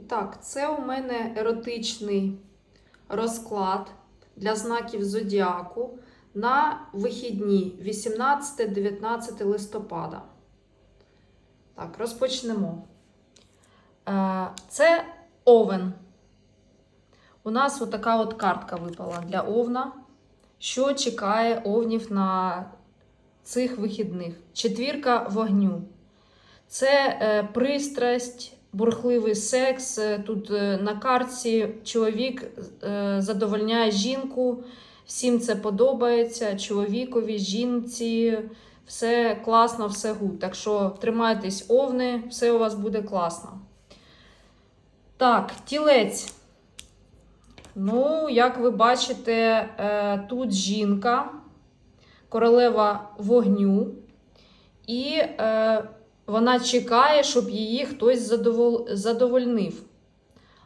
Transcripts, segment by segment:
І так, це у мене еротичний розклад для знаків зодіаку на вихідні 18-19 листопада. Так, розпочнемо. Е, Це овен. У нас отака от картка випала для овна. Що чекає овнів на цих вихідних? Четвірка вогню. Це е, пристрасть, бурхливий секс. Е, Тут е, на картці чоловік е, задовольняє жінку. Всім це подобається. Чоловікові, жінці. Все класно, все гуд. Так що тримайтесь, овни, все у вас буде класно. Так, тілець. Ну, як ви бачите, тут жінка, королева вогню, і вона чекає, щоб її хтось задовол- задовольнив.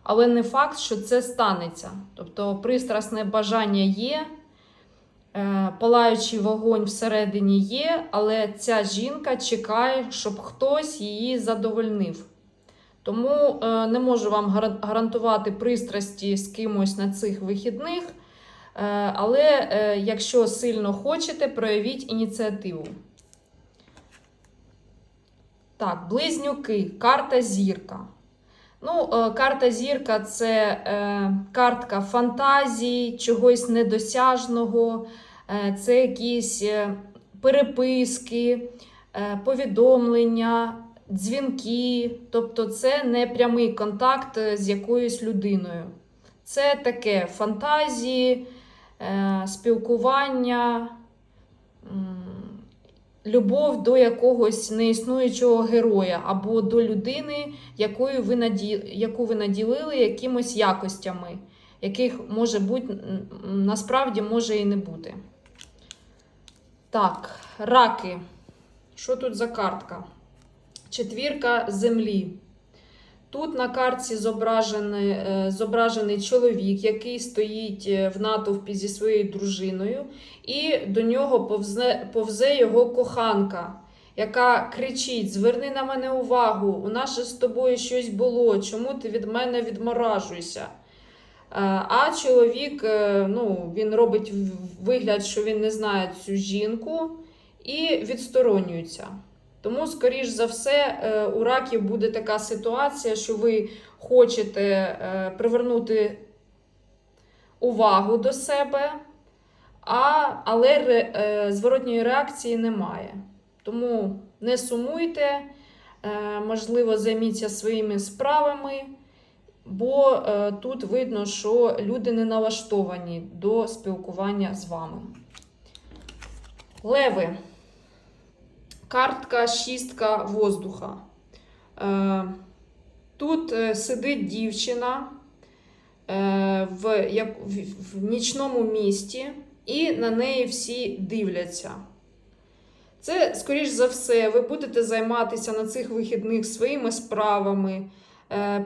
Але не факт, що це станеться. Тобто пристрасне бажання є, е, палаючий вогонь всередині є, але ця жінка чекає, щоб хтось її задовольнив. Тому е, не можу вам гарантувати пристрасті з кимось на цих вихідних. Е, але якщо сильно хочете, проявіть ініціативу. Так, близнюки, карта зірка. Ну, е, карта зірка це е, картка фантазії, чогось недосяжного, е, це якісь переписки, повідомлення, дзвінки. Тобто, це не прямий контакт з якоюсь людиною. Це таке фантазії, спілкування, любов до якогось неіснуючого героя або до людини, якою ви наді... яку ви наділили якимось якостями, яких може бути насправді може і не бути. Так, раки. Що тут за картка? Четвірка землі. Тут на картці зображений, е, зображений чоловік, який стоїть е, в натовпі зі своєю дружиною, і до нього повзе, повзе його коханка, яка кричить: Зверни на мене увагу, у нас же з тобою щось було, чому ти від мене відморажуєшся? Е, А чоловік ну, він робить вигляд, що він не знає цю жінку, і відсторонюється. Тому, скоріш за все, е, у раків буде така ситуація, що ви хочете е, привернути увагу до себе, а, але е, зворотньої реакції немає. Тому не сумуйте, можливо, займіться своїми справами, бо тут видно, що люди не налаштовані до спілкування з вами. Леви. Картка шістка воздуха. Е, Тут е, сидить дівчина е, в, в, нічному місті, і на неї всі дивляться. Це, скоріш за все, ви будете займатися на цих вихідних своїми справами.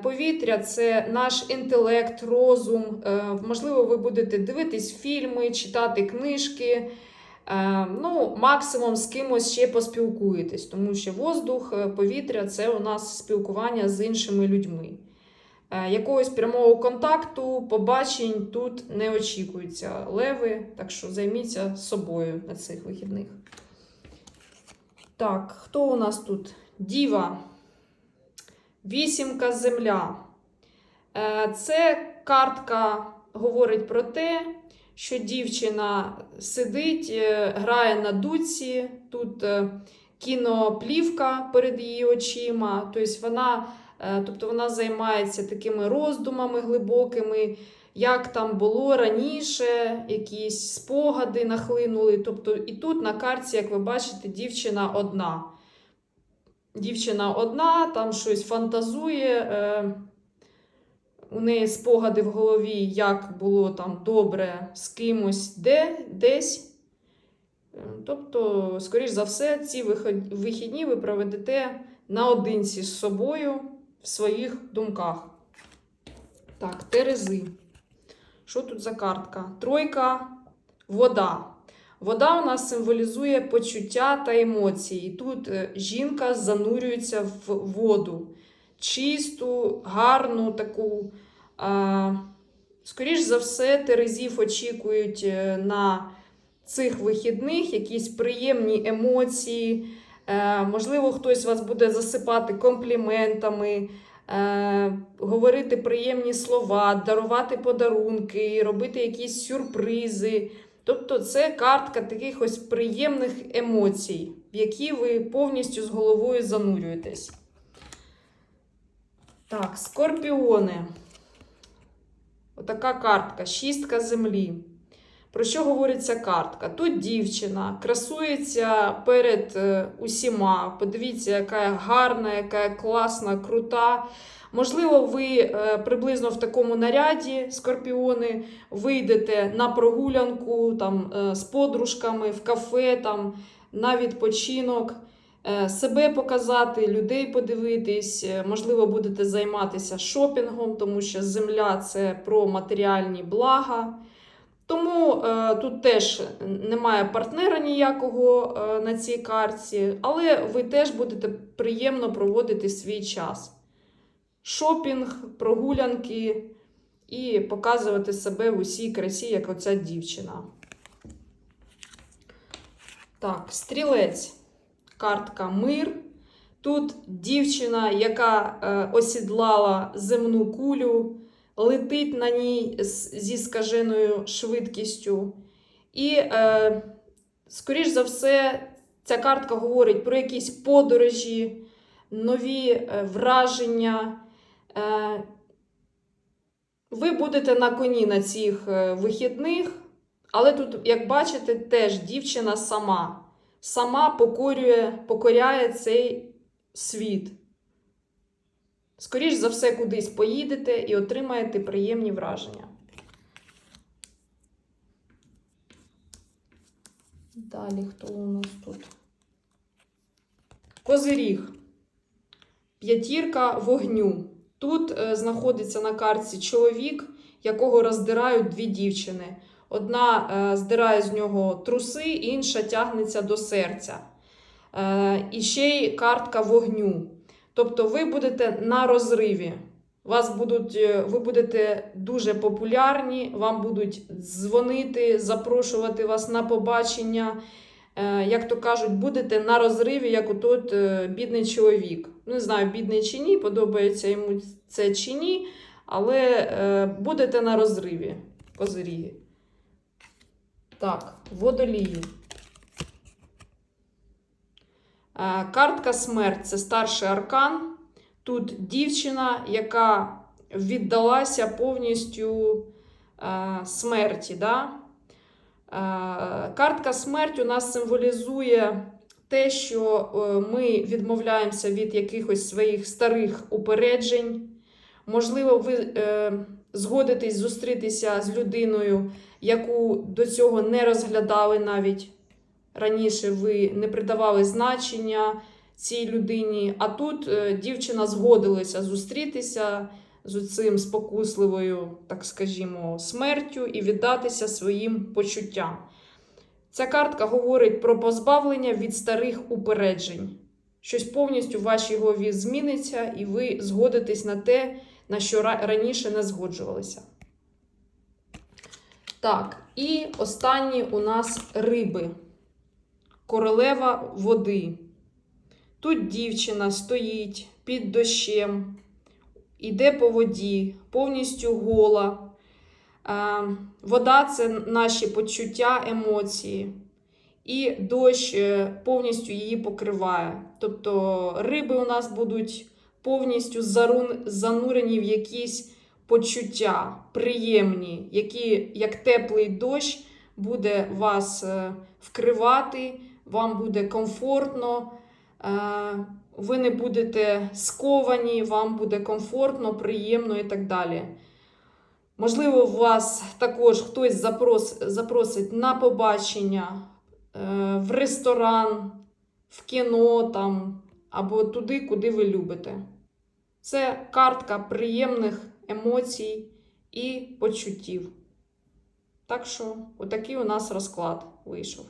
Повітря це наш інтелект, розум. Можливо, ви будете дивитись фільми, читати книжки. Е, Ну, максимум з кимось ще поспілкуєтесь, тому що воздух, е, повітря це у нас спілкування з іншими людьми. Е, Якогось прямого контакту, побачень тут не очікується леви, так що займіться собою на цих вихідних. Так, хто у нас тут? Діва. Вісімка земля. Це картка говорить про те, що дівчина сидить, е, грає на дуці, тут е, кіноплівка перед її очима. Тобто вона, е, тобто вона займається такими роздумами глибокими, як там було раніше, якісь спогади нахлинули. Тобто, і тут на карті, як ви бачите, дівчина одна. Дівчина одна, там щось фантазує. У неї спогади в голові, як було там добре з кимось де, десь. Е, Тобто, скоріш за все, ці вихідні ви проведете наодинці з собою в своїх думках. Так, Терези. Що тут за картка? Тройка, вода. Вода у нас символізує почуття та емоції. І тут е, жінка занурюється в воду. Чисту, гарну таку. Е, скоріш за все, Терезів очікують е, на цих вихідних якісь приємні емоції. Е, можливо, хтось вас буде засипати компліментами, е, говорити приємні слова, дарувати подарунки, робити якісь сюрпризи. Тобто це картка таких ось приємних емоцій, в які ви повністю з головою занурюєтесь. Так, скорпіони. Отака картка, шістка землі. Про що говорить ця картка? Тут дівчина красується перед е, усіма. Подивіться, яка гарна, яка класна, крута. Можливо, ви е, приблизно в такому наряді, скорпіони, вийдете на прогулянку там, е, з подружками в кафе, там, на відпочинок, себе показати, людей подивитись. Е, Можливо, будете займатися шопінгом, тому що земля це про матеріальні блага. Тому е, тут теж немає партнера ніякого е, на цій карті, але ви теж будете приємно проводити свій час. Шопінг, прогулянки і показувати себе в усій красі, як оця дівчина. Так, стрілець. Картка мир. Тут дівчина, яка е, осідлала земну кулю, летить на ній зі скаженою швидкістю. І, е, скоріш за все, ця картка говорить про якісь подорожі, нові е, враження. Е, ви будете на коні на цих е, вихідних, але тут, як бачите, теж дівчина сама. Сама покорює, покоряє цей світ. Скоріш за все, кудись поїдете і отримаєте приємні враження. Далі, хто у нас тут? Козиріг. П'ятірка вогню. Тут е, знаходиться на карті чоловік, якого роздирають дві дівчини. Одна е, здирає з нього труси, інша тягнеться до серця. Е, і ще й картка вогню. Тобто ви будете на розриві. Вас будуть, е, ви будете дуже популярні, вам будуть дзвонити, запрошувати вас на побачення. Як то кажуть, будете на розриві, як отот е, бідний чоловік. Ну, Не знаю, бідний чи ні, подобається йому це чи ні, але будете на розриві, козиріги. Так, водолії. Е, Картка смерть це старший аркан. Тут дівчина, яка віддалася повністю е, смерті. Да? Е, Картка смерть у нас символізує те, що ми відмовляємося від якихось своїх старих упереджень. Можливо, ви згодитесь зустрітися з людиною, яку до цього не розглядали навіть раніше ви не придавали значення цій людині, а тут е, дівчина згодилася зустрітися з цим спокусливою, так скажімо, смертю і віддатися своїм почуттям. Ця картка говорить про позбавлення від старих упереджень. Щось повністю в вашій голові зміниться, і ви згодитесь на те, на що раніше не згоджувалися. Так, і останні у нас риби. Королева води. Тут дівчина стоїть під дощем, іде по воді, повністю гола. Е, Вода це наші почуття, емоції. І дощ е, повністю її покриває. Тобто риби у нас будуть повністю занурені в якісь почуття приємні, які, як теплий дощ, буде вас е, вкривати, вам буде комфортно, е, ви не будете сковані, вам буде комфортно, приємно і так далі. Можливо, вас також хтось запрос, запросить на побачення е, в ресторан, в кіно там, або туди, куди ви любите. Це картка приємних емоцій і почуттів. Так що, отакий у нас розклад вийшов.